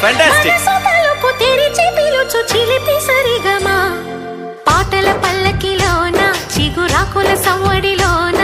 Fantastic సొంతలకు తెరిచి పిలుచు చిలిపి సరిగమా? పాటల పల్లకిలోన? చిగురాకుల సవ్వడిలోన?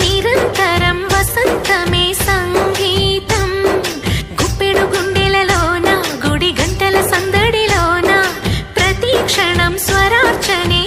నిరంతరం వసంతమే సంగీతం. గుప్పెడు గుండెలలోన? గుడి గంటల సందడిలోన? ప్రతి క్షణం స్వరార్చనే